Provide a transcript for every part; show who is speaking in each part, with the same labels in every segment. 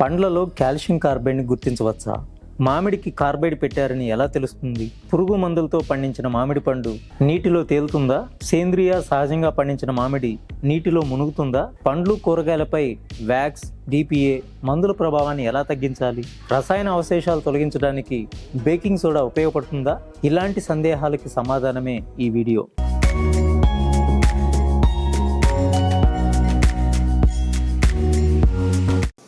Speaker 1: పండ్లలో calcium కార్బైడ్ని గుర్తించవచ్చా? మామిడికి carbide పెట్టారని ఎలా తెలుస్తుంది? పురుగు మందులతో పండించిన మామిడి పండు నీటిలో తేలుతుందా? సేంద్రియ సహజంగా పండించిన మామిడి నీటిలో మునుగుతుందా? పండ్లు కూరగాయలపై వ్యాక్స్ డిపిఏ మందుల ప్రభావాన్ని ఎలా తగ్గించాలి? రసాయన అవశేషాలు తొలగించడానికి బేకింగ్ సోడా ఉపయోగపడుతుందా? ఇలాంటి సందేహాలకి సమాధానమే ఈ వీడియో.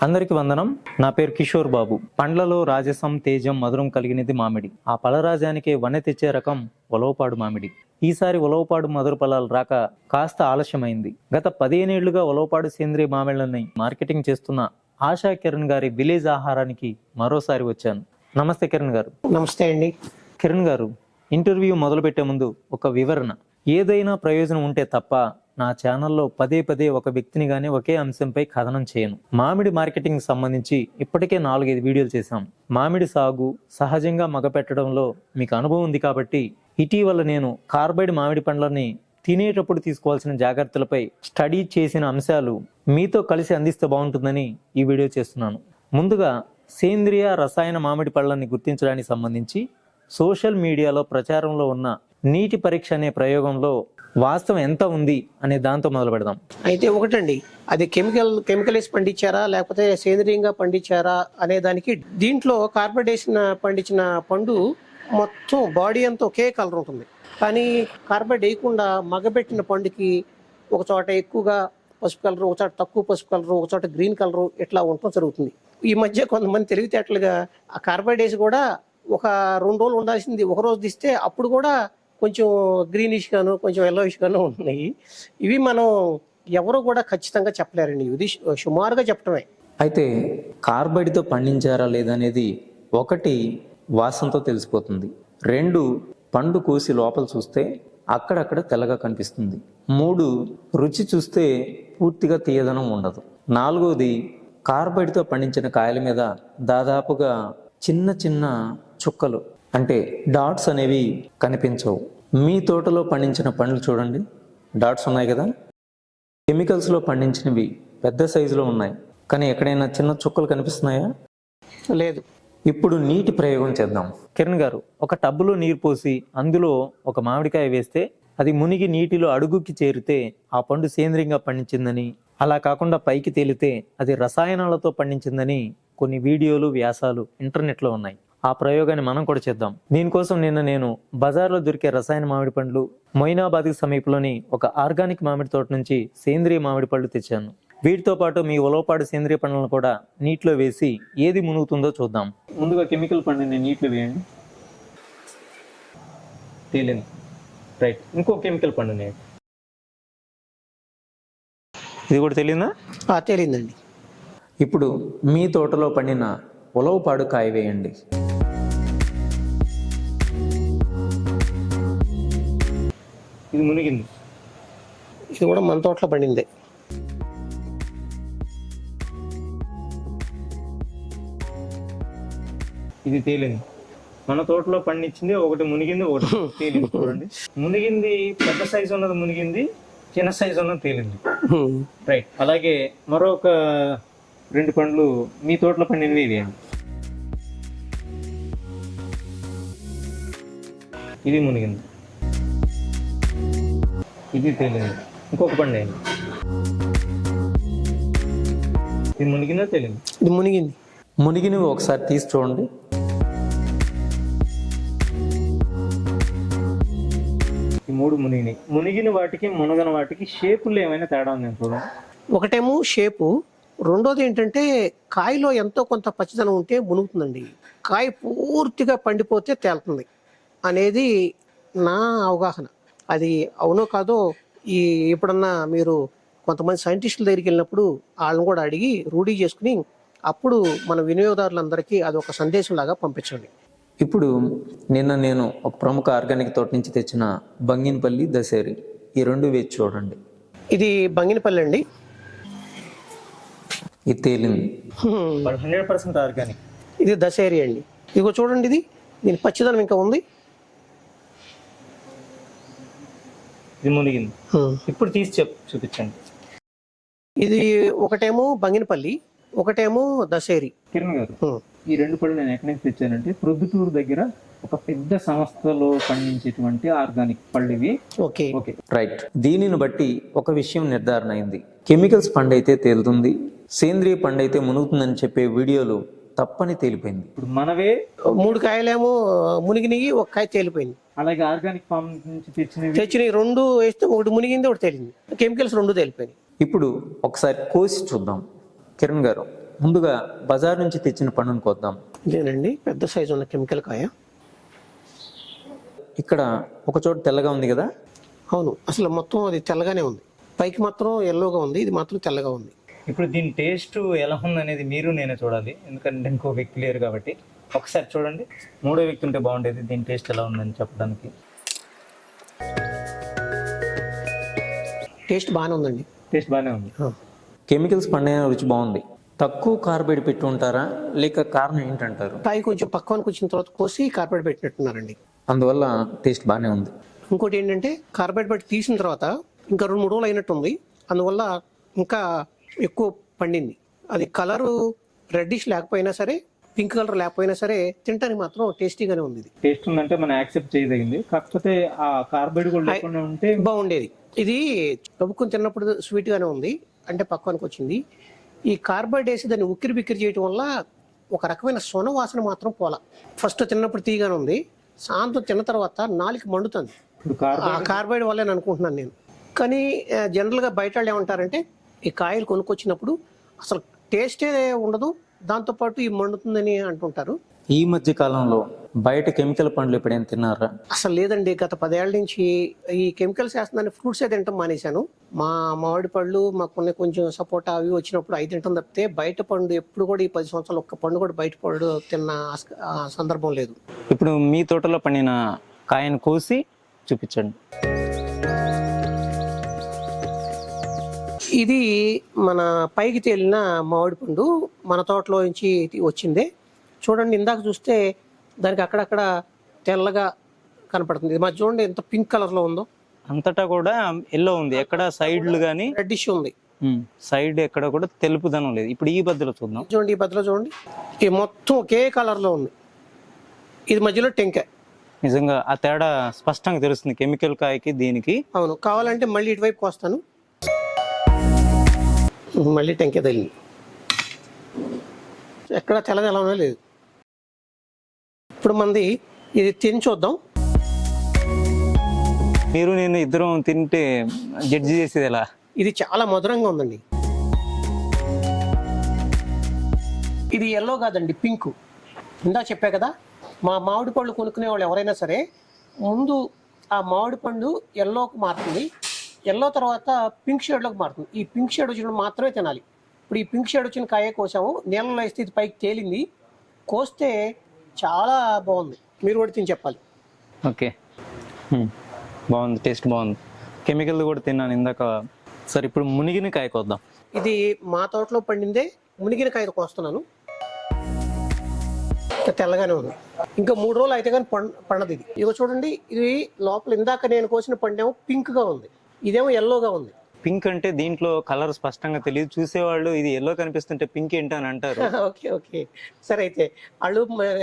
Speaker 1: అందరికి వందనం. నా పేరు కిషోర్ బాబు. పండ్లలో రాజసం తేజం మధురం కలిగినది మామిడి. ఆ పలరాజానికే వన్నె తెచ్చే రకం ఉలవపాడు మామిడి. ఈసారి ఉలవపాడు మధుర ఫలాలు రాక కాస్త ఆలస్యమైంది. గత పదిహేనేళ్ళుగా ఉలవపాడు సేంద్రియ మామిళ్ళని మార్కెటింగ్ చేస్తున్న ఆశా కిరణ్ గారి విలేజ్ ఆహారానికి మరోసారి వచ్చాను. నమస్తే కిరణ్ గారు.
Speaker 2: నమస్తే అండి.
Speaker 1: కిరణ్ గారు ఇంటర్వ్యూ మొదలుపెట్టే ముందు ఒక వివరణ. ఏదైనా ప్రయోజనం ఉంటే తప్ప నా ఛానల్లో పదే పదే ఒక వ్యక్తిని గానీ ఒకే అంశంపై కథనం చేయను. మామిడి మార్కెటింగ్ సంబంధించి ఇప్పటికే నాలుగైదు వీడియోలు చేశాం. మామిడి సాగు సహజంగా మగపెట్టడంలో మీకు అనుభవం ఉంది కాబట్టి ఇటీవల నేను కార్బైడ్ మామిడి పండ్లని తినేటప్పుడు తీసుకోవాల్సిన జాగ్రత్తలపై స్టడీ చేసిన అంశాలు మీతో కలిసి అందిస్తే బాగుంటుందని ఈ వీడియో చేస్తున్నాను. ముందుగా సేంద్రియ రసాయన మామిడి పళ్ళని గుర్తించడానికి సంబంధించి సోషల్ మీడియాలో ప్రచారంలో ఉన్న నీటి పరీక్ష అనే ప్రయోగంలో వాస్తవం ఎంత ఉంది అనే దాంతో మొదలు పెడదాం.
Speaker 2: అయితే ఒకటండి అది కెమికల్ కెమికల్ వేసి పండించారా లేకపోతే సేంద్రియంగా పండించారా అనే దానికి దీంట్లో కార్బోడేషన్ పండించిన పండు మొత్తం బాడీ అంతా ఒకే కలర్ ఉంటుంది. కానీ కార్బైడ్ వేయకుండా మగబెట్టిన పండుకి ఒక చోట ఎక్కువగా పసుపు కలరు ఒక చోట తక్కువ పసుపు కలరు ఒక చోట గ్రీన్ కలరు ఇట్లా ఉండటం జరుగుతుంది. ఈ మధ్య కొంతమంది తెలివితేటలుగా ఆ కార్బైడ్ వేసి కూడా ఒక రెండు రోజులు ఉండాల్సింది ఒక రోజు తీస్తే అప్పుడు కూడా కొంచెం గ్రీనిష్గాను కొంచెం ఎల్లోయిష్ ఉన్నాయి. ఇవి మనం ఎవరు కూడా ఖచ్చితంగా చెప్పలేరండి. ఇది సుమారుగా చెప్పడమే
Speaker 1: అయితే కార్బైడ్తో పండించారా లేదనేది ఒకటి వాసనతో తెలిసిపోతుంది. రెండు పండు కోసి లోపల చూస్తే అక్కడక్కడ తెల్లగా కనిపిస్తుంది. మూడు రుచి చూస్తే పూర్తిగా తీయదనం ఉండదు. నాలుగోది కార్బైడ్తో పండించిన కాయల మీద దాదాపుగా చిన్న చిన్న చుక్కలు అంటే డాట్స్ అనేవి కనిపించవు. మీ తోటలో పండించిన పండ్లు చూడండి. డాట్స్ ఉన్నాయి కదా? కెమికల్స్లో పండించినవి పెద్ద సైజులో ఉన్నాయి. కానీ ఎక్కడైనా చిన్న చుక్కలు కనిపిస్తున్నాయా?
Speaker 2: లేదు.
Speaker 1: ఇప్పుడు నీటి ప్రయోగం చేద్దాం. కిరణ్ గారు ఒక టబ్బులో నీరు పోసి అందులో ఒక మామిడికాయ వేస్తే అది మునిగి నీటిలో అడుగుకి చేరితే ఆ పండు సేంద్రియంగా పండించిందని అలా కాకుండా పైకి తేలితే అది రసాయనాలతో పండించిందని కొన్ని వీడియోలు వ్యాసాలు ఇంటర్నెట్లో ఉన్నాయి. ఆ ప్రయోగాన్ని మనం కూడా చేద్దాం. దీనికోసం నిన్న నేను బజార్లో దొరికే రసాయన మామిడి పండ్లు మొయినాబాద్కి సమీపంలోని ఒక ఆర్గానిక్ మామిడి తోట నుంచి సేంద్రియ మామిడి పళ్ళు తెచ్చాను. వీటితో పాటు మీ ఉలవపాడు సేంద్రియ పండ్లను కూడా నీటిలో వేసి ఏది మునుగుతుందో చూద్దాం. ముందుగా కెమికల్ పండుని నీటిలో వేయండి. తేలింది. రైట్. ఇంకో కెమికల్ పండుని ఇది కూడా తెలియదా
Speaker 2: ఆ, తేలిందండి.
Speaker 1: ఇప్పుడు మీ తోటలో పండిన ఉలవపాడు కాయ వేయండి. ఇది మునిగింది.
Speaker 2: ఇది కూడా మన తోటలో పండిందే.
Speaker 1: ఇది తేలింది. మన తోటలో పండించింది ఒకటి మునిగింది ఒకటి తేలింది చూడండి. మునిగింది పెద్ద సైజు ఉన్నది మునిగింది చిన్న సైజు ఉన్నది తేలింది. రైట్ అలాగే మరొక రెండు పండ్లు మీ తోటలో పండినవి వేయండి ఇది మునిగింది. ఇది తేలింది ఇంకొక పండు వేయండి. ఇది మునిగిందా తేలింది
Speaker 2: ఇది మునిగింది.
Speaker 1: మునిగినవి ఒకసారి తీసి చూడండి. ఈ మూడు మునిగినాయి. మునిగిన వాటికి మునగన వాటికి షేపుల్లో ఏమైనా తేడా ఉంది చూడండి
Speaker 2: ఒకటేమో షేపు రెండోది ఏంటంటే కాయలో ఎంతో కొంత పచ్చిదనం ఉంటే మునుగుతుందండి. కాయ పూర్తిగా పండిపోతే తేలుతుంది. అనేది నా అవగాహన. అది అవునో కాదో ఈ ఎప్పుడన్నా మీరు కొంతమంది సైంటిస్టుల దగ్గరికి వెళ్ళినప్పుడు వాళ్ళని కూడా అడిగి రూఢీ చేసుకుని అప్పుడు మన వినియోగదారులందరికీ అది ఒక సందేశం లాగా పంపించండి.
Speaker 1: ఇప్పుడు నిన్న నేను ఒక ప్రముఖ ఆర్గానిక్ తోట నుంచి తెచ్చిన బంగినపల్లి దసేరి ఈ రెండు వేచి చూడండి.
Speaker 2: ఇది బంగినపల్లి అండి.
Speaker 1: ఇది తేలింది. Hundred percent organic.
Speaker 2: ఇది దశేరి అండి. ఇదిగో చూడండి ఇది. దీని పచ్చిదనం ఇంకా ఉంది.
Speaker 1: ఇది మునిగింది. ఇప్పుడు తీసి చెప్ చూపించండి.
Speaker 2: ఇది ఒకటేమో బంగినపల్లి ఒకటేమో దశేరి.
Speaker 1: కిరణ్ గారు. ఈ రెండు పళ్ళు నేను ఎక్కడి నుంచి తెచ్చానంటే ప్రొద్దుటూరు దగ్గర ఒక పెద్ద సంస్థలో పండించేటువంటి ఆర్గానిక్ పళ్ళు ఇవి.
Speaker 2: ఓకే.
Speaker 1: ఓకే. రైట్. దీనిని బట్టి ఒక విషయం నిర్ధారణ అయింది. కెమికల్స్ పండు అయితే తేలుతుంది సేంద్రియ పండు అయితే మునుగుతుందని చెప్పే వీడియోలు తప్పని తేలిపోయింది. ఇప్పుడు మనవే
Speaker 2: మూడు కాయలేమో మునిగినవి ఒక కాయ తేలిపోయింది.
Speaker 1: అలాగే ఆర్గానిక్ ఫామ్ నుంచి తెచ్చినవి.
Speaker 2: తెచ్చిన రెండు వేస్తే ఒకటి మునిగింది ఒకటి తేలింది. కెమికల్స్ రెండు తేలిపోయినాయి.
Speaker 1: ఇప్పుడు ఒకసారి కోసి చూద్దాం. కిరణ్ గారు ముందుగా బజార్ నుంచి తెచ్చిన పండును కోద్దాం.
Speaker 2: ఇదేనండి పెద్ద సైజు ఉన్న కెమికల్ కాయ.
Speaker 1: ఇక్కడ ఒక చోట తెల్లగా ఉంది కదా?
Speaker 2: అవును అసలు మొత్తం అది తెల్లగానే ఉంది. పైకి మాత్రం ఎల్లోగా ఉంది ఇది మాత్రం తెల్లగా ఉంది.
Speaker 1: ఇప్పుడు దీని టేస్ట్ ఎలా ఉందనేది మీరు నేనే చూడాలి. ఎందుకంటే ఇంకో వ్యక్తి లేరు కాబట్టి. ఒకసారి చూడండి. మూడో వ్యక్తి ఉంటే బాగుండేది. దీని టేస్ట్ ఎలా ఉందని చెప్పడానికి.
Speaker 2: టేస్ట్ బాగానే ఉందండి.
Speaker 1: టేస్ట్ బాగానే ఉంది. కెమికల్స్ పండిన రుచి బాగుంది. తక్కువ కార్బైడ్ పెట్టి ఉంటారా? లేక కారణం ఏంటంటారు?
Speaker 2: కాయ కొంచెం పక్వానికి వచ్చిన తర్వాత కోసి కార్బైడ్ పెట్టినట్టున్నారండి.
Speaker 1: అందువల్ల టేస్ట్ బాగానే ఉంది.
Speaker 2: ఇంకోటి ఏంటంటే కార్బైడ్ పెట్టి తీసిన తర్వాత ఇంకా రెండు మూడు రోజులు అయినట్టుంది. అందువల్ల ఇంకా ఎక్కువ పండింది. అది కలరు రెడ్డిష్ లేకపోయినా సరే పింక్ కలర్ లేకపోయినా సరే తింటానికి మాత్రం టేస్టీగానే ఉంది
Speaker 1: టేస్ట్ ఉందంటే మనం యాక్సెప్ట్ చేయదగింది. కాకపోతే ఆ కార్బైడ్ కూడా ఉంటే
Speaker 2: బాగుండేది. ఇది కబుక్కుని తిన్నప్పుడు స్వీట్ గానే ఉంది. అంటే పక్వానికి వచ్చింది. ఈ కార్బైడ్ వేసి దాన్ని ఉక్కిరి బిక్కిరి చేయడం వల్ల ఒక రకమైన సొన వాసన మాత్రం పోల. ఫస్ట్ తిన్నప్పుడు తీగానే ఉంది. సాయంత్రం తిన్న తర్వాత నాలుగు మండుతుంది. ఆ కార్బైడ్ వల్లే అనుకుంటున్నాను నేను. కానీ జనరల్గా బయట వాళ్ళు ఏమంటారంటే ఈ కాయలు కొనుక్కొచ్చినప్పుడు అసలు టేస్టే ఉండదు దాంతోపాటు ఈ మండుతుందని అంటుంటారు.
Speaker 1: ఈ మధ్య కాలంలో బయట కెమికల్ పండ్లు ఎప్పుడైనా తిన్నారా?
Speaker 2: అసలు లేదండి గత పదేళ్ళ నుంచి ఈ కెమికల్స్ వేస్తుందని ఫ్రూట్సే తింటాం మానేశాను. మా మామిడి పళ్ళు మాకు కొన్ని కొంచెం సపోటా అవి వచ్చినప్పుడు అవి తింటాం తప్పితే బయట పండు ఎప్పుడు కూడా ఈ పది సంవత్సరాలు ఒక్క పండు కూడా బయట పండు తిన్న సందర్భం లేదు.
Speaker 1: ఇప్పుడు మీ తోటలో పండిన కాయను కోసి చూపించండి.
Speaker 2: ఇది మన పైకి తేలిన మామిడి పండు మన తోటలో నుంచి వచ్చిందే. చూడండి ఇందాక చూస్తే దానికి అక్కడక్కడ తెల్లగా కనపడుతుంది. ఇది చూడండి ఎంత పింక్ కలర్లో ఉందో.
Speaker 1: అంతటా కూడా ఎల్లో ఉంది. ఎక్కడ సైడ్లు కానీ
Speaker 2: రెడ్డిష్ ఉంది.
Speaker 1: సైడ్ ఎక్కడ కూడా తెలుపుదనం లేదు. ఇప్పుడు ఈ బద్దలో చూద్దాం.
Speaker 2: చూడండి ఈ బద్దలో చూడండి. ఇది మొత్తం ఒకే కలర్లో ఉంది. ఇది మధ్యలో టెంకాయ.
Speaker 1: నిజంగా ఆ తేడా స్పష్టంగా తెలుస్తుంది. కెమికల్ కాయకి దీనికి.
Speaker 2: అవును. కావాలంటే మళ్ళీ ఇటువైపు వస్తాను. మళ్ళీ టెంకాయ తగిలింది. ఎక్కడ ఉన్నా లేదు. ఇప్పుడు మంది ఇది తిని చూద్దాం.
Speaker 1: మీరు నేను ఇద్దరం తింటే జడ్జి చేసేది ఎలా?
Speaker 2: ఇది చాలా మధురంగా ఉందండి. ఇది ఎల్లో కాదండి పింక్ ఇందా చెప్పా కదా మా మామిడి పళ్ళు కొనుక్కునే వాళ్ళు ఎవరైనా సరే ముందు ఆ మామిడి పండు ఎల్లోకి మారుతుంది. ఎల్లో తర్వాత పింక్ షేడ్లోకి మారుతుంది. ఈ పింక్ షేడ్ వచ్చినప్పుడు మాత్రమే తినాలి. ఇప్పుడు ఈ పింక్ షేడ్ వచ్చిన కాయే కోసాము. నీళ్ళలో వేస్తే ఇది పైకి తేలింది. కోస్తే చాలా బాగుంది. మీరు కూడా తిని చెప్పాలి.
Speaker 1: ఓకే. బాగుంది. టేస్ట్ బాగుంది. కెమికల్ కూడా తిన్నాను ఇందాక. సరే ఇప్పుడు మునిగిన కాయ కొద్దాం.
Speaker 2: ఇది మా తోటలో పండిందే మునిగిన కాయ కోస్తున్నాను. ఇంకా తెల్లగానే ఉంది. ఇంకా మూడు రోజులు అయితే కానీ పండ పండదు ఇది. ఇదిగో చూడండి ఇది లోపల ఇందాక నేను కోసిన పండేమో పింక్గా ఉంది. ఇదేమో ఎల్లోగా ఉంది.
Speaker 1: పింక్ అంటే దీంట్లో కలర్ స్పష్టంగా తెలియదు. చూసేవాళ్ళు ఇది ఎల్లో కనిపిస్తుంటే పింక్ ఏంటి అని అంటారు.
Speaker 2: Okay okay. సరే అయితే వాళ్ళు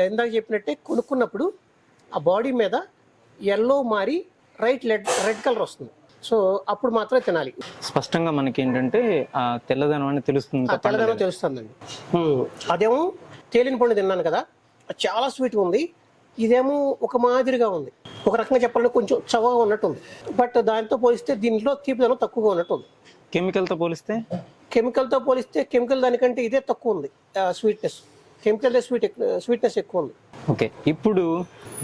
Speaker 2: ఇందాక చెప్పినట్టే కొనుక్కున్నప్పుడు ఆ బాడీ మీద ఎల్లో మారి రైట్ రెడ్ రెడ్ కలర్ వస్తుంది. సో అప్పుడు మాత్రమే తినాలి.
Speaker 1: స్పష్టంగా మనకి ఏంటంటే ఆ తెల్లదనం అని తెలుస్తుంది
Speaker 2: తెల్లదనం తెలుస్తుందండి. అదేమో తేలిన పండు తిన్నాను కదా చాలా స్వీట్గా ఉంది. ఇదేమో ఒక మాదిరిగా ఉంది. ఒక రకంగా చెప్పాలంటే కొంచెం చవగా ఉన్నట్టు ఉంది బట్ దానితో పోలిస్తే దీంట్లో తీపిదనం తక్కువగా ఉన్నట్టు ఉంది
Speaker 1: కెమికల్తో పోలిస్తే?
Speaker 2: కెమికల్తో పోలిస్తే కెమికల్ దానికంటే ఇదే తక్కువ ఉంది స్వీట్నెస్ కెమికల్ స్వీట్ స్వీట్నెస్ ఎక్కువ ఉంది.
Speaker 1: ఓకే ఇప్పుడు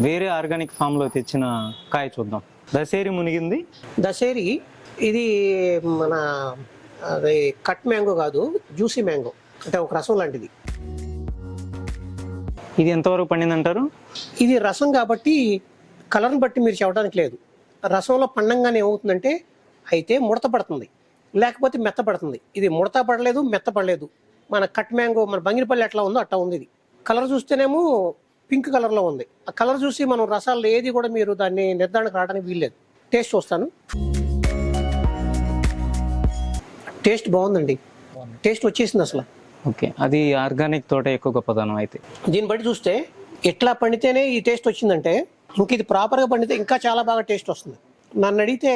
Speaker 1: వేరే ఆర్గానిక్ ఫామ్లో తెచ్చిన కాయ చూద్దాం. దసేరి మునిగింది.
Speaker 2: దశేరి ఇది మన అది కట్ మ్యాంగో కాదు జ్యూసీ మ్యాంగో అంటే ఒక రసం లాంటిది.
Speaker 1: ఇది ఎంతవరకు పండింది అంటారు
Speaker 2: ఇది రసం కాబట్టి కలర్ని బట్టి మీరు చెప్పడానికి లేదు. రసంలో పండంగానే ఏమవుతుందంటే అయితే ముడత పడుతుంది. లేకపోతే మెత్త పడుతుంది. ఇది ముడత పడలేదు మెత్త పడలేదు. మన కట్ మ్యాంగో మన బంగినపల్లి ఎట్లా ఉందో అట్లా ఉంది ఇది. కలర్ చూస్తేనేమో పింక్ కలర్లో ఉంది. ఆ కలర్ చూసి మనం రసాల్లో ఏది కూడా మీరు దాన్ని నిర్ధారణకు రావడానికి వీల్లేదు. టేస్ట్ చూస్తాను. టేస్ట్ బాగుందండి. టేస్ట్ వచ్చేసింది అసలు.
Speaker 1: ఓకే. అది ఆర్గానిక్ తోట ఎక్కువ గొప్పదనం అయితే.
Speaker 2: దీన్ని బట్టి చూస్తే ఎట్లా పండితేనే ఈ టేస్ట్ వచ్చిందంటే ఇంక ఇది ప్రాపర్గా పండితే ఇంకా చాలా బాగా టేస్ట్ వస్తుంది. నన్ను అడిగితే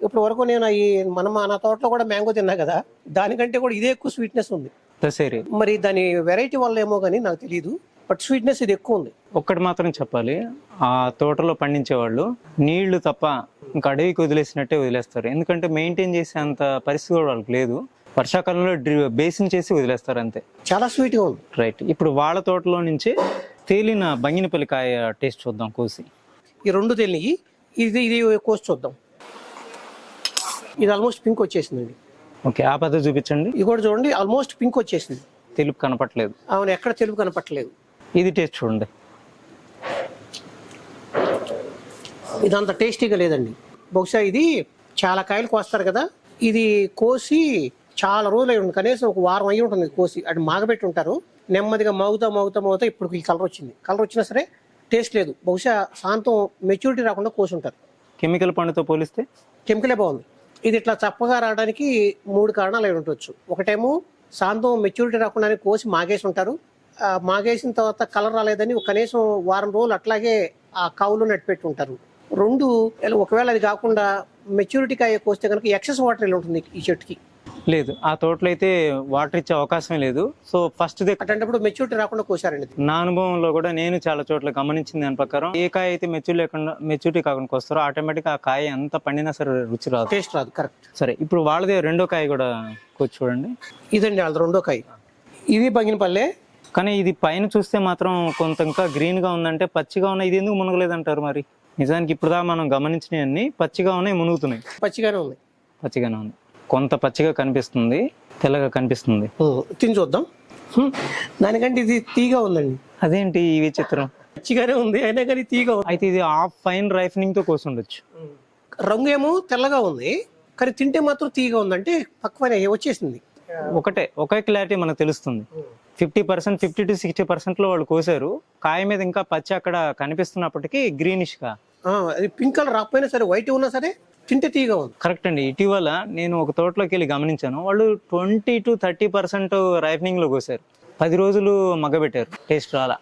Speaker 2: ఇప్పుడు వరకు నేను ఈ మన మన తోటలో కూడా మ్యాంగో తిన్నా కదా దానికంటే కూడా ఇదే ఎక్కువ స్వీట్నెస్ ఉంది.
Speaker 1: దశేరి
Speaker 2: మరి దాని వెరైటీ వల్ల ఏమో కానీ నాకు తెలియదు బట్ స్వీట్నెస్ ఇది ఎక్కువ ఉంది.
Speaker 1: ఒక్కటి మాత్రం చెప్పాలి ఆ తోటలో పండించే వాళ్ళు నీళ్ళు తప్ప ఇంకా అడవికి వదిలేసినట్టే వదిలేస్తారు. ఎందుకంటే మెయింటైన్ చేసే అంత పరిస్థితి కూడా వాళ్ళకి లేదు. వర్షాకాలంలో బేసిన్ చేసి వదిలేస్తారు అంతే.
Speaker 2: చాలా స్వీట్గా ఉంది.
Speaker 1: రైట్ ఇప్పుడు వాళ్ళ తోటలో నుంచి తేలిన బంగినపల్లి కాయ టేస్ట్ చూద్దాం కోసి.
Speaker 2: ఈ రెండు తెలియని ఇది ఇది కోసి చూద్దాం. ఇది ఆల్మోస్ట్ పింక్ వచ్చేసిందండి.
Speaker 1: ఓకే ఆ పద్ధతి చూపించండి.
Speaker 2: ఇది కూడా చూడండి ఆల్మోస్ట్ పింక్ వచ్చేసింది.
Speaker 1: తెలుపు కనపట్లేదు
Speaker 2: అవును ఎక్కడ తెలుగు కనపట్టలేదు
Speaker 1: ఇది టేస్ట్ చూడండి.
Speaker 2: ఇది అంత టేస్టీగా లేదండి. బహుశా ఇది చాలా కాయలు కోస్తారు కదా. ఇది కోసి చాలా రోజులు అయి ఉంటుంది. కనీసం ఒక వారం అయి ఉంటుంది ఇది కోసి. అటు మాగబెట్టి ఉంటారు. నెమ్మదిగా మౌగుతా మౌగుతా మౌగుతా ఇప్పుడు ఈ కలర్ వచ్చింది. కలర్ వచ్చినా సరే టేస్ట్ లేదు. బహుశా శాంతం మెచ్యూరిటీ రాకుండా కోసి ఉంటారు
Speaker 1: కెమికల్ పండుతో పోలిస్తే?
Speaker 2: కెమికలే బాగుంది. ఇది ఇట్లా చప్పగా రావడానికి మూడు కారణాలు అయి ఉండొచ్చు. ఒకటేమో శాంతం మెచ్యూరిటీ రాకుండానే కోసి మాగేసి ఉంటారు మాగేసిన తర్వాత కలర్ రాలేదని కనీసం వారం రోజులు అట్లాగే ఆ కావులో నట్టిపెట్టి ఉంటారు రెండు ఒకవేళ అది కాకుండా మెచ్యూరిటీ కాయ కోస్తే కనుక ఎక్సెస్ వాటర్ వెళ్ళి ఉంటుంది ఈ చెట్టుకి?
Speaker 1: లేదు. ఆ తోటలో అయితే వాటర్ ఇచ్చే అవకాశమే లేదు. సో ఫస్ట్
Speaker 2: అట్లాంటప్పుడు మెచ్యూరిటీ రాకుండా కోసారండి.
Speaker 1: నా అనుభవంలో కూడా నేను చాలా చోట్ల గమనించింది దాని ప్రకారం ఏ కాయ అయితే మెచ్యూర్ లేకుండా మెచ్యూరిటీ కాకుండా వస్తారో ఆటోమేటిక్ ఆ కాయ ఎంత పండినా సరే రుచి రాదు.
Speaker 2: టేస్ట్ రాదు కరెక్ట్
Speaker 1: సరే ఇప్పుడు వాళ్ళదే రెండో కాయ కూడా కూర్చో చూడండి.
Speaker 2: ఇదండి వాళ్ళది రెండో కాయ. ఇది బంగినపల్లె?
Speaker 1: కానీ ఇది పైన చూస్తే మాత్రం కొంత ఇంకా గ్రీన్గా ఉందంటే పచ్చిగా ఉన్నాయి. ఇది ఎందుకు మునగలేదంటారు మరి? నిజానికి ఇప్పుడు మనం గమనించినవన్నీ పచ్చిగా ఉన్నాయి మునుగుతున్నాయి.
Speaker 2: పచ్చిగానే ఉంది
Speaker 1: పచ్చిగానే ఉంది కొంత పచ్చిగా కనిపిస్తుంది తెల్లగా కనిపిస్తుంది.
Speaker 2: తిని చూద్దాం. దానికంటే ఇది తీగా ఉందండి.
Speaker 1: అదేంటి ఈ విచిత్రం?
Speaker 2: పచ్చిగానే ఉంది అయినా కానీ తీగా ఉంది.
Speaker 1: అయితే ఇది హాఫ్ ఫైన్ రైఫనింగ్తో కోసి ఉండొచ్చు
Speaker 2: రంగు ఏమో తెల్లగా ఉంది కానీ తింటే మాత్రం తీగా ఉంది అంటే పక్వనే వచ్చేసింది.
Speaker 1: ఒకటే ఒకే క్లారిటీ మనకు తెలుస్తుంది. Fifty percent fifty to sixty పర్సెంట్లో వాళ్ళు కోసారు. కాయ మీద ఇంకా పచ్చి అక్కడ కనిపిస్తున్నప్పటికీ గ్రీనిష్గా.
Speaker 2: ఆ, అది పింక్ కలర్ రాకపోయినా సరే వైట్ ఉన్నా సరే తింటే తీగా ఉంది.
Speaker 1: కరెక్ట్ అండి. ఇటీవల నేను ఒక తోటలోకి వెళ్ళి గమనించాను. వాళ్ళు ట్వంటీ టు థర్టీ పర్సెంట్ రైఫనింగ్లో కోసారు. పది రోజులు మగ్గబెట్టారు. టేస్ట్ రాలా.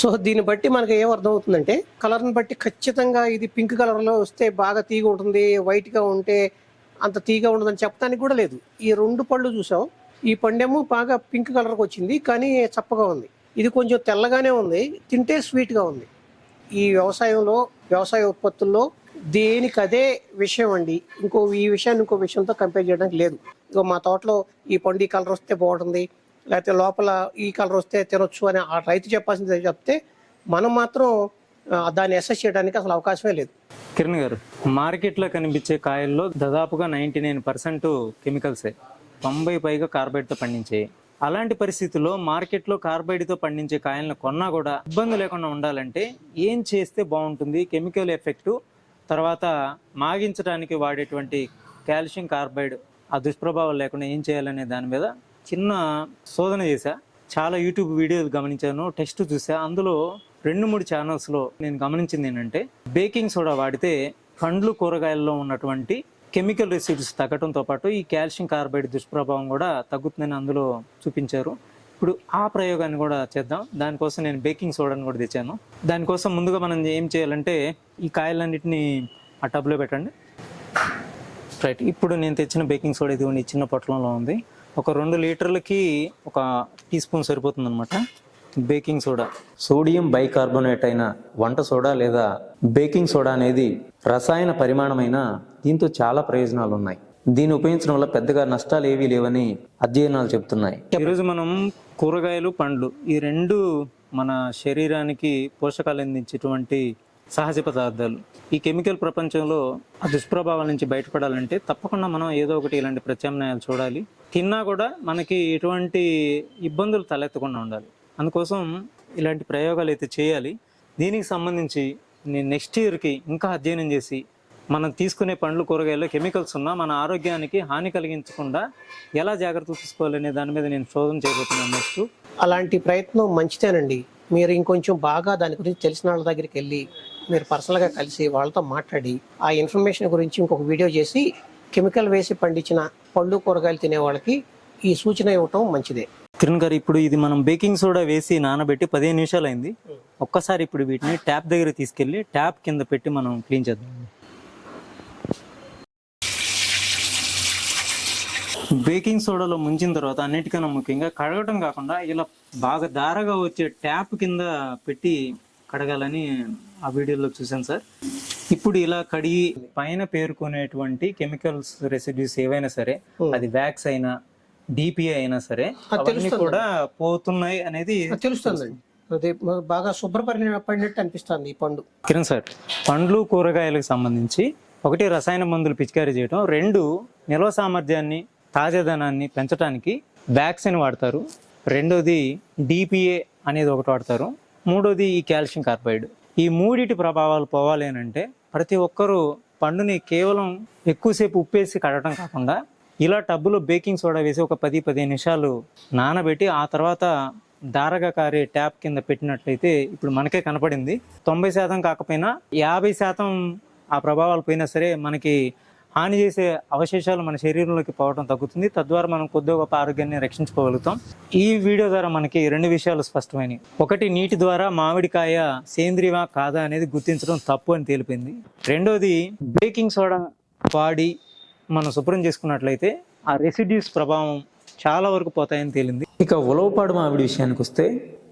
Speaker 2: సో దీన్ని బట్టి మనకి ఏం అర్థం అవుతుందంటే కలర్ని బట్టి ఖచ్చితంగా ఇది పింక్ కలర్లో వస్తే బాగా తీగ ఉంటుంది వైట్గా ఉంటే అంత తీగ ఉండదని చెప్పడానికి కూడా లేదు. ఈ రెండు పళ్ళు చూసాం ఈ పండేమో బాగా పింక్ కలర్కి వచ్చింది కానీ చప్పగా ఉంది. ఇది కొంచెం తెల్లగానే ఉంది. తింటే స్వీట్గా ఉంది. ఈ వ్యవసాయంలో వ్యవసాయ ఉత్పత్తుల్లో దేనికి అదే విషయం అండి. ఇంకో ఈ విషయాన్ని ఇంకో విషయంతో కంపేర్ చేయడానికి లేదు. ఇగో మా తోటలో ఈ పండు ఈ కలర్ వస్తే బాగుంటుంది. లేకపోతే లోపల ఈ కలర్ వస్తే తినొచ్చు అని ఆ రైతు చెప్పాల్సింది చెప్తే మనం మాత్రం దాన్ని అసెస్ చేయడానికి అసలు అవకాశమే లేదు.
Speaker 1: కిరణ్ గారు మార్కెట్లో కనిపించే కాయల్లో దాదాపుగా నైంటీ నైన్ పర్సెంట్ కెమికల్సే తొంభై పైగా కార్బైడ్తో పండించే. అలాంటి పరిస్థితుల్లో మార్కెట్లో కార్బైడ్తో పండించే కాయలను కొన్నా కూడా ఇబ్బంది లేకుండా ఉండాలంటే ఏం చేస్తే బాగుంటుంది? కెమికల్ ఎఫెక్టు తర్వాత మాగించడానికి వాడేటువంటి కాల్షియం కార్బైడ్ ఆ దుష్ప్రభావాలు లేకుండా ఏం చేయాలనే దాని మీద చిన్న శోధన చేశా. చాలా యూట్యూబ్ వీడియోలు గమనించాను టెస్ట్ చూసా అందులో రెండు మూడు ఛానల్స్లో నేను గమనించింది ఏంటంటే బేకింగ్ సోడా వాడితే పండ్లు కూరగాయల్లో ఉన్నటువంటి కెమికల్ రెసిడ్స్ తగ్గడంతో పాటు ఈ కాల్షియం కార్బైడ్ దుష్ప్రభావం కూడా తగ్గుతుందని అందులో చూపించారు. ఇప్పుడు ఆ ప్రయోగాన్ని కూడా చేద్దాం. దానికోసం నేను బేకింగ్ సోడాని కూడా తెచ్చాను. దానికోసం ముందుగా మనం ఏం చేయాలంటే ఈ కాయలన్నిటిని ఆ టబ్లో పెట్టండి. రైట్ ఇప్పుడు నేను తెచ్చిన బేకింగ్ సోడా ఇది ఈ చిన్న పొట్లంలో ఉంది. ఒక రెండు లీటర్లకి ఒక టీ స్పూన్ సరిపోతుంది అనమాట బేకింగ్ సోడా.
Speaker 3: సోడియం బైకార్బోనేట్ అయిన వంట సోడా లేదా బేకింగ్ సోడా అనేది రసాయన పరిమాణమైన దీంతో చాలా ప్రయోజనాలు ఉన్నాయి దీన్ని ఉపయోగించడం వల్ల పెద్దగా నష్టాలు ఏవీ లేవని అధ్యయనాలు చెప్తున్నాయి
Speaker 1: ఈరోజు మనం కూరగాయలు పండ్లు ఈ రెండు మన శరీరానికి పోషకాలు అందించేటువంటి సహజ పదార్థాలు. ఈ కెమికల్ ప్రపంచంలో ఆ దుష్ప్రభావాల నుంచి బయటపడాలంటే తప్పకుండా మనం ఏదో ఒకటి ఇలాంటి ప్రత్యామ్నాయాలు చూడాలి. తిన్నా కూడా మనకి ఎటువంటి ఇబ్బందులు తలెత్తకుండా ఉండాలి. అందుకోసం ఇలాంటి ప్రయోగాలు అయితే చేయాలి. దీనికి సంబంధించి నేను నెక్స్ట్ ఇయర్కి ఇంకా అధ్యయనం చేసి మనం తీసుకునే పండ్లు కూరగాయల్లో కెమికల్స్ ఉన్నా మన ఆరోగ్యానికి హాని కలిగించకుండా ఎలా జాగ్రత్త తీసుకోవాలనే దాని మీద నేను శోధన చేయబోతున్నాను నెక్స్ట్
Speaker 2: అలాంటి ప్రయత్నం మంచిదేనండి. మీరు ఇంకొంచెం బాగా దాని గురించి తెలిసిన వాళ్ళ దగ్గరికి వెళ్ళి మీరు పర్సనల్గా కలిసి వాళ్ళతో మాట్లాడి ఆ ఇన్ఫర్మేషన్ గురించి ఇంకొక వీడియో చేసి కెమికల్ వేసి పండించిన పళ్ళు కూరగాయలు తినే వాళ్ళకి ఈ సూచన ఇవ్వటం మంచిదే.
Speaker 1: కిరణ్ గారు ఇప్పుడు ఇది మనం బేకింగ్ సోడా వేసి నానబెట్టి పదిహేను నిమిషాలు అయింది ఒక్కసారి ఇప్పుడు వీటిని ట్యాప్ దగ్గర తీసుకెళ్ళి ట్యాప్ కింద పెట్టి మనం క్లీన్ చేద్దాం. బేకింగ్ సోడాలో ముంచిన తర్వాత అన్నిటికన్నా ముఖ్యంగా కడగటం కాకుండా ఇలా బాగా దారగా వచ్చే ట్యాప్ కింద పెట్టి కడగాలని ఆ వీడియోలో చూసాను సార్. ఇప్పుడు ఇలా కడిగి పైన పేర్కొనేటువంటి కెమికల్స్ రెసిడ్యూస్ ఏవైనా సరే అది వ్యాక్స్ అయినా డిపిఐ అయినా సరే అవన్నీ కూడా పోతున్నాయి అనేది
Speaker 2: అది తెలుస్తుందండి అదే బాగా శుభ్రపడిన పడినట్టు అనిపిస్తుంది ఈ పండు.
Speaker 1: కిరణ్ సార్ పండ్లు కూరగాయలకు సంబంధించి ఒకటి రసాయన మందులు పిచికారీ చేయడం రెండు నిల్వ సామర్థ్యాన్ని తాజాదనాన్ని పెంచడానికి వ్యాక్సిన్ వాడతారు. రెండోది డిపిఏ అనేది ఒకటి వాడతారు. మూడోది ఈ కాల్షియం కార్బైడ్. ఈ మూడిటి ప్రభావాలు పోవాలి అని అంటే ప్రతి ఒక్కరూ పండుని కేవలం ఎక్కువసేపు ఉప్పేసి కడటం కాకుండా ఇలా టబ్బులో బేకింగ్ సోడా వేసి ఒక పది పదిహేను నిమిషాలు నానబెట్టి ఆ తర్వాత దారగా కారే ట్యాప్ కింద పెట్టినట్లయితే ఇప్పుడు మనకే కనపడింది. తొంభై శాతం కాకపోయినా యాభై శాతం ఆ ప్రభావాలు పోయినా సరే మనకి హాని చేసే అవశేషాలు మన శరీరంలోకి పోవడం తగ్గుతుంది. తద్వారా మనం కొద్దిగా గొప్ప ఆరోగ్యాన్ని రక్షించుకోగలుగుతాం. ఈ వీడియో ద్వారా మనకి రెండు విషయాలు స్పష్టమైనవి. ఒకటి నీటి ద్వారా మామిడికాయ సేంద్రియమా కాదా అనేది గుర్తించడం తప్పు అని తేలిపోయింది. రెండోది బేకింగ్ సోడా వాడి మనం శుభ్రం చేసుకున్నట్లయితే ఆ రెసిడ్యూస్ ప్రభావం చాలా వరకు పోతాయని తేలింది.
Speaker 3: ఇక ఉలవపాడు మామిడి విషయానికి వస్తే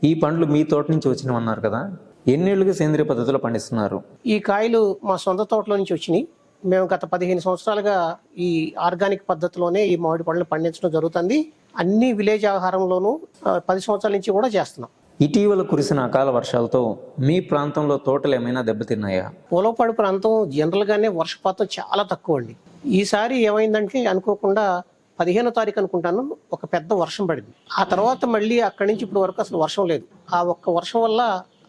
Speaker 3: ఈ పండ్లు మీ తోట నుంచి వచ్చినవి అన్నారు కదా? ఎన్నేళ్ళుగా సేంద్రియ పద్ధతిలో పండిస్తున్నారు?
Speaker 2: ఈ కాయలు మా సొంత తోటలో నుంచి వచ్చినాయి. మేము గత పదిహేను సంవత్సరాలుగా ఈ ఆర్గానిక్ పద్ధతిలోనే ఈ మామిడి పళ్ళని పండించడం జరుగుతుంది. అన్ని విలేజ్ ఆహారంలోనూ పది సంవత్సరాల నుంచి కూడా చేస్తున్నాం.
Speaker 3: ఇటీవల కురిసిన అకాల వర్షాలతో మీ ప్రాంతంలో తోటలు ఏమైనా దెబ్బతిన్నాయా?
Speaker 2: పూలపాడు ప్రాంతం జనరల్ గానే వర్షపాతం చాలా తక్కువ అండి ఈసారి ఏమైందంటే అనుకోకుండా పదిహేనో తారీఖు అనుకుంటాను ఒక పెద్ద వర్షం పడింది. ఆ తర్వాత మళ్ళీ అక్కడి నుంచి ఇప్పుడు వరకు అసలు వర్షం లేదు. ఆ ఒక్క వర్షం వల్ల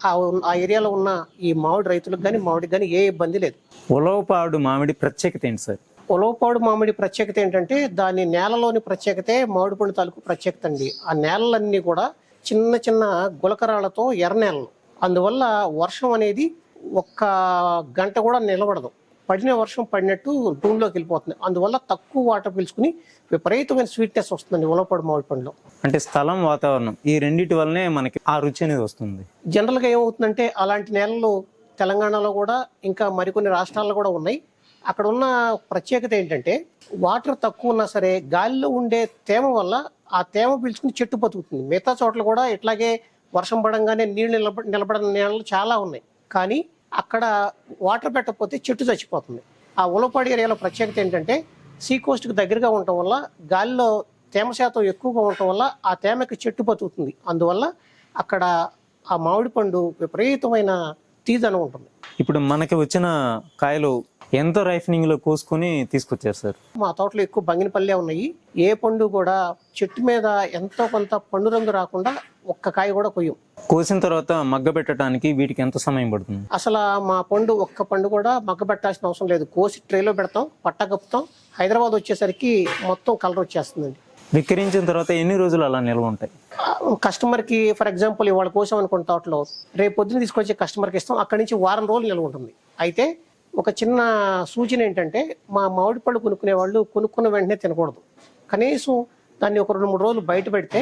Speaker 2: ఆ ఏరియాలో ఉన్న ఈ మామిడి రైతులకు కానీ మామిడికి కానీ ఏ ఇబ్బంది లేదు.
Speaker 1: ఉలవపాడు మామిడి ప్రత్యేకత ఏంటి సార్?
Speaker 2: ఉలవపాడు మామిడి ప్రత్యేకత ఏంటంటే దాని నేలలోని ప్రత్యేకతే మామిడి పండు తాలూకు ప్రత్యేకత అండి. ఆ నేలలన్నీ కూడా చిన్న చిన్న గులకరాలతో ఎర్ర నేలలు. అందువల్ల వర్షం అనేది ఒక్క గంట కూడా నిలబడదు. పడిన వర్షం పడినట్టు భూమిలోకి వెళ్ళిపోతుంది. అందువల్ల తక్కువ వాటర్ పీల్చుకుని విపరీతమైన స్వీట్నెస్ వస్తుందండి ఉలవపాడు మామిడి పండులో.
Speaker 1: అంటే స్థలం వాతావరణం ఈ రెండిటి వల్లనే మనకి ఆ రుచి అనేది వస్తుంది.
Speaker 2: జనరల్గా ఏమవుతుందంటే అలాంటి నేలలు తెలంగాణలో కూడా ఇంకా మరికొన్ని రాష్ట్రాల్లో కూడా ఉన్నాయి. అక్కడ ఉన్న ప్రత్యేకత ఏంటంటే వాటర్ తక్కువ ఉన్నా సరే గాలిలో ఉండే తేమ వల్ల ఆ తేమ పీల్చుకుని చెట్టు బతుకుతుంది. మిగతా చోట్ల కూడా ఇట్లాగే వర్షం పడంగానే నీళ్ళు నిలబ నిలబడిన నేలలు చాలా ఉన్నాయి. కానీ అక్కడ వాటర్ పెట్టకపోతే చెట్టు చచ్చిపోతుంది. ఆ ఉలపాడి ఏరియాలో ప్రత్యేకత ఏంటంటే సీ కోస్ట్కి దగ్గరగా ఉండటం వల్ల గాలిలో తేమ శాతం ఎక్కువగా ఉండటం వల్ల ఆ తేమకి చెట్టు బతుకుతుంది. అందువల్ల అక్కడ ఆ మామిడి పండు విపరీతమైన తీదనం ఉంటుంది.
Speaker 1: ఇప్పుడు మనకి వచ్చిన కాయలు ఎంతో రైఫనింగ్లో కోసుకొని తీసుకొచ్చారు సార్?
Speaker 2: మా తోటలో ఎక్కువ బంగినపల్లె ఉన్నాయి. ఏ పండు కూడా చెట్టు మీద ఎంతో కొంత పండు రంగు రాకుండా ఒక్క కాయ కూడా కొయ్యం
Speaker 1: కోసిన తర్వాత మగ్గ పెట్టడానికి వీటికి ఎంత సమయం పడుతుంది?
Speaker 2: అసలు మా పండు ఒక్క పండు కూడా మగ్గ పెట్టాల్సిన అవసరం లేదు. కోసి ట్రేలో పెడతాం పట్ట కప్పుతాం. హైదరాబాద్ వచ్చేసరికి మొత్తం కలర్ వచ్చేస్తుందండి.
Speaker 1: విక్రయించిన తర్వాత ఎన్ని రోజులు అలా నిల్వ ఉంటాయి?
Speaker 2: కస్టమర్కి ఫర్ ఎగ్జాంపుల్ ఇవాళ కోసం అనుకున్న తోటలో రేపు పొద్దున తీసుకొచ్చే కస్టమర్కి ఇస్తాం అక్కడి నుంచి వారం రోజులు నిల్వ ఉంటుంది. అయితే ఒక చిన్న సూచన ఏంటంటే మా మామిడి పళ్ళు కొనుక్కునే వాళ్ళు కొనుక్కున్న వెంటనే తినకూడదు. కనీసం దాన్ని ఒక రెండు మూడు రోజులు బయట పెడితే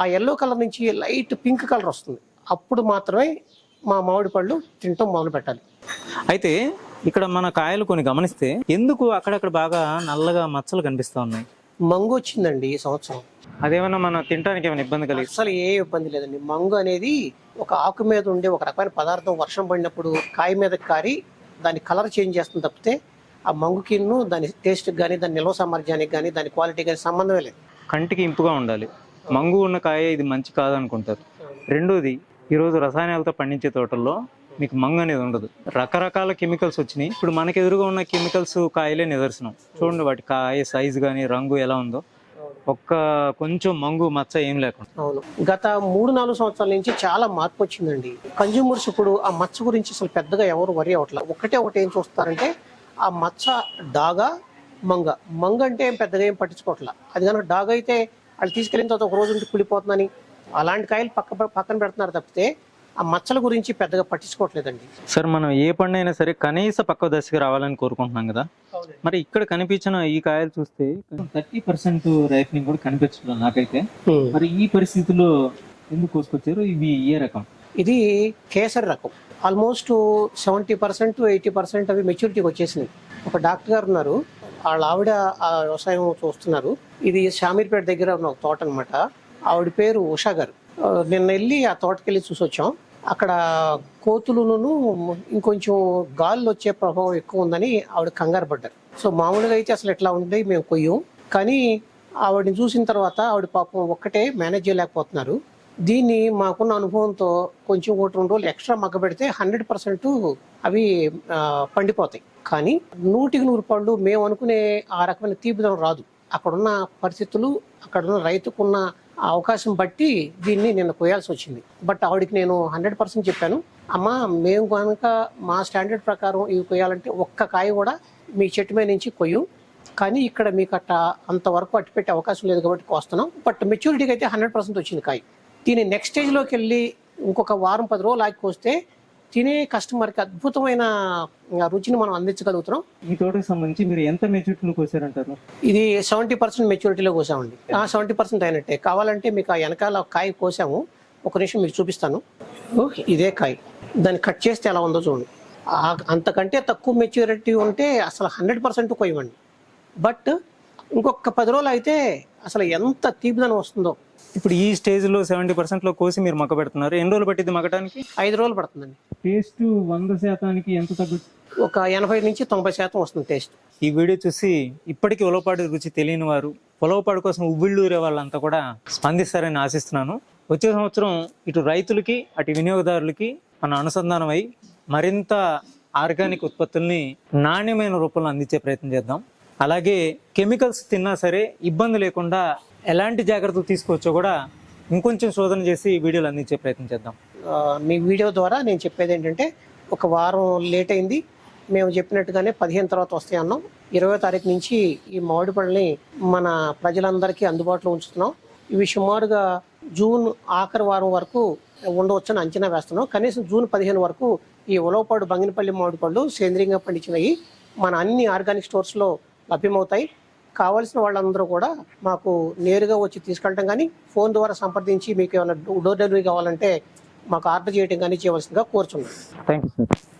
Speaker 2: ఆ ఎల్లో కలర్ నుంచి లైట్ పింక్ కలర్ వస్తుంది. అప్పుడు మాత్రమే మా మామిడి పళ్ళు తినటం మొదలు పెట్టాలి.
Speaker 1: అయితే ఇక్కడ మన కాయలు కొన్ని గమనిస్తే ఎందుకు అక్కడక్కడ బాగా నల్లగా మచ్చలు కనిపిస్తా ఉన్నాయి?
Speaker 2: మంగు వచ్చిందండి ఈ సంవత్సరం.
Speaker 1: అదేమన్నా మనం తినడానికి ఏమైనా ఇబ్బంది కలిగి
Speaker 2: అసలు ఏ ఇబ్బంది లేదండి. మంగు అనేది ఒక ఆకు మీద ఉండే ఒక రకమైన పదార్థం వర్షం పడినప్పుడు కాయ మీద కారి దాని కలర్ చేంజ్ చేస్తుంది తప్పితే ఆ మంగుకిన్ను దాని టేస్ట్ కానీ దాని నిల్వ సామర్థ్యానికి కానీ దాని క్వాలిటీ కానీ సంబంధమే లేదు.
Speaker 1: కంటికి ఇంపుగా ఉండాలి. మంగు ఉన్న కాయ ఇది మంచి కాదనుకుంటారు. రెండోది ఈరోజు రసాయనాలతో పండించే తోటల్లో మీకు మంగు అనేది ఉండదు. రకరకాల కెమికల్స్ వచ్చినాయి. ఇప్పుడు మనకు ఎదురుగా ఉన్న కెమికల్స్ కాయలే నిదర్శనం. చూడండి వాటి కాయ సైజు కానీ రంగు ఎలా ఉందో. ఒక్క కొంచెం మంగు మచ్చ ఏం లేకుండా.
Speaker 2: అవును. గత మూడు నాలుగు సంవత్సరాల నుంచి చాలా మార్పు వచ్చిందండి. కన్జ్యూమర్స్ ఇప్పుడు ఆ మచ్చ గురించి అసలు పెద్దగా ఎవరు వరి అవ్వట్లేదు ఒకటే ఒకటి ఏం చూస్తారంటే ఆ మచ్చ డాగా మంగ. మంగ అంటే ఏం పెద్దగా ఏం పట్టించుకోవట్లేదు అది కనుక డాగ్ అయితే వాళ్ళు తీసుకెళ్ళిన తర్వాత ఒక రోజు ఉండి కుళ్ళిపోతుందని అలాంటి కాయలు పక్క పక్కన పెడుతున్నారు తప్పితే ఆ మచ్చల గురించి పెద్దగా పట్టించుకోవట్లేదండి.
Speaker 1: సార్ మనం ఏ పండు అయినా సరే కనీస పక్క దశకి రావాలని కోరుకుంటున్నాం కదా? మరి ఇక్కడ కనిపించిన ఈ కాయలు చూస్తే థర్టీ పర్సెంట్ రైఫింగ్ కూడా కనిపించడం నాకైతే. మరి ఈ పరిస్థితిలో ఎందుకు కోసుకొచ్చారు? ఇవి ఏ రకం?
Speaker 2: ఇది కేసరి రకం. Almost seventy percent eighty percent అవి మెచ్యూరిటీకి వచ్చేసినాయి. ఒక డాక్టర్ గారు ఉన్నారు. వాళ్ళ ఆవిడ ఆ వ్యవసాయం చూస్తున్నారు. ఇది షామీర్పేట దగ్గర ఉన్న ఒక తోట అనమాట ఆవిడ పేరు ఉషా గారు. ఆ, నిన్న వెళ్ళి ఆ తోటకెళ్ళి చూసి వచ్చాం అక్కడ కోతులను ఇంకొంచెం గాల్లో వచ్చే ప్రభావం ఎక్కువ ఉందని ఆవిడ కంగారు పడ్డారు. సో మామూలుగా అయితే అసలు ఎట్లా ఉంది మేము కొయ్యం. కానీ ఆవిడని చూసిన తర్వాత ఆవిడ పాపం ఒక్కటే మేనేజ్ చేయలేకపోతున్నారు. దీన్ని మాకున్న అనుభవంతో కొంచెం ఒకటి రెండు రోజులు ఎక్స్ట్రా మగ్గబెడితే హండ్రెడ్ పర్సెంట్ అవి పండిపోతాయి. కానీ నూటికి నూరు పళ్ళు మేము అనుకునే ఆ రకమైన తీపిదనం రాదు. అక్కడున్న పరిస్థితులు అక్కడున్న రైతుకున్న అవకాశం బట్టి దీన్ని నేను కోయాల్సి వచ్చింది. బట్ ఆవిడకి నేను హండ్రెడ్ పర్సెంట్ చెప్పాను అమ్మా మేము కనుక మా స్టాండర్డ్ ప్రకారం ఇవి కొయ్యాలంటే ఒక్క కాయ కూడా మీ చెట్టు మీద నుంచి కొయ్యం. కానీ ఇక్కడ మీకు అట్ట అంతవరకు అట్టు పెట్టే అవకాశం లేదు కాబట్టి కోస్తున్నాం. బట్ మెచ్యూరిటీకి అయితే హండ్రెడ్ పర్సెంట్ వచ్చింది కాయ. దీని నెక్స్ట్ స్టేజ్లోకి వెళ్ళి ఇంకొక వారం పది రోజులు ఆగి కోస్తే తినే కస్టమర్కి అద్భుతమైన రుచిని మనం అందించగలుగుతున్నాం.
Speaker 1: ఈ తోటకి సంబంధించి మీరు ఎంత మెచ్యూరిటీలో కోసారంటారు?
Speaker 2: ఇది సెవెంటీ పర్సెంట్ మెచ్యూరిటీలో కోసామండి. సెవెంటీ పర్సెంట్ అయినట్టే. కావాలంటే మీకు ఆ వెనకాల కాయ కోసాము. ఒక నిమిషం మీకు చూపిస్తాను. ఇదే కాయ. దాన్ని కట్ చేస్తే ఎలా ఉందో చూడండి. అంతకంటే తక్కువ మెచ్యూరిటీ ఉంటే అసలు హండ్రెడ్ పర్సెంట్ కొయ్యండి బట్ ఇంకొక పది రోజులు అయితే అసలు ఎంత తీపిదనం వస్తుందో.
Speaker 1: ఇప్పుడు ఈ స్టేజ్లో సెవెంటీ పర్సెంట్లో కోసి మీరు మక్క పెడుతున్నారు. ఎన్ని రోజులు పట్టింది మగ్గడానికి
Speaker 2: ఐదు రోజులు పడుతుందండి.
Speaker 1: టేస్ట్ వంద శాతానికి ఎంత తగ్గుతుంది
Speaker 2: ఒక ఎనభై నుంచి తొంభై శాతం వస్తుంది టేస్ట్.
Speaker 1: ఈ వీడియో చూసి ఇప్పటికీ ఉలవపాడు రుచి తెలియని వారు ఉలవపాడు కోసం ఉవ్విళ్ళూరే వాళ్ళంతా కూడా స్పందిస్తారని ఆశిస్తున్నాను. వచ్చే సంవత్సరం ఇటు రైతులకి అటు వినియోగదారులకి మన అనుసంధానం అయి మరింత ఆర్గానిక్ ఉత్పత్తుల్ని నాణ్యమైన రూపంలో అందించే ప్రయత్నం చేద్దాం. అలాగే కెమికల్స్ తిన్నా సరే ఇబ్బంది లేకుండా ఎలాంటి జాగ్రత్తలు తీసుకోవచ్చో కూడా ఇంకొంచెం శోధన చేసి వీడియోలు అందించే ప్రయత్నం చేద్దాం.
Speaker 2: మీ వీడియో ద్వారా నేను చెప్పేది ఏంటంటే ఒక వారం లేట్ అయింది. మేము చెప్పినట్టుగానే పదిహేను తర్వాత వస్తాయి అన్నాం. ఇరవై తారీఖు నుంచి ఈ మామిడి పళ్ళని మన ప్రజలందరికీ అందుబాటులో ఉంచుతున్నాం. ఇవి సుమారుగా జూన్ ఆఖరి వారం వరకు ఉండవచ్చని అంచనా వేస్తున్నాం. కనీసం జూన్ పదిహేను వరకు ఈ ఉలవపాడు బంగినపల్లి మామిడి పళ్ళు సేంద్రియంగా పండించినవి మన అన్ని ఆర్గానిక్ స్టోర్స్లో లభ్యమవుతాయి. కావాల్సిన వాళ్ళందరూ కూడా మాకు నేరుగా వచ్చి తీసుకెళ్ళటం కానీ ఫోన్ ద్వారా సంప్రదించి మీకు ఏమైనా డోర్ డెలివరీ కావాలంటే మాకు ఆర్డర్ చేయడం కానీ చేయవలసిందిగా కోరుచున్నాను
Speaker 1: థ్యాంక్ యూ సార్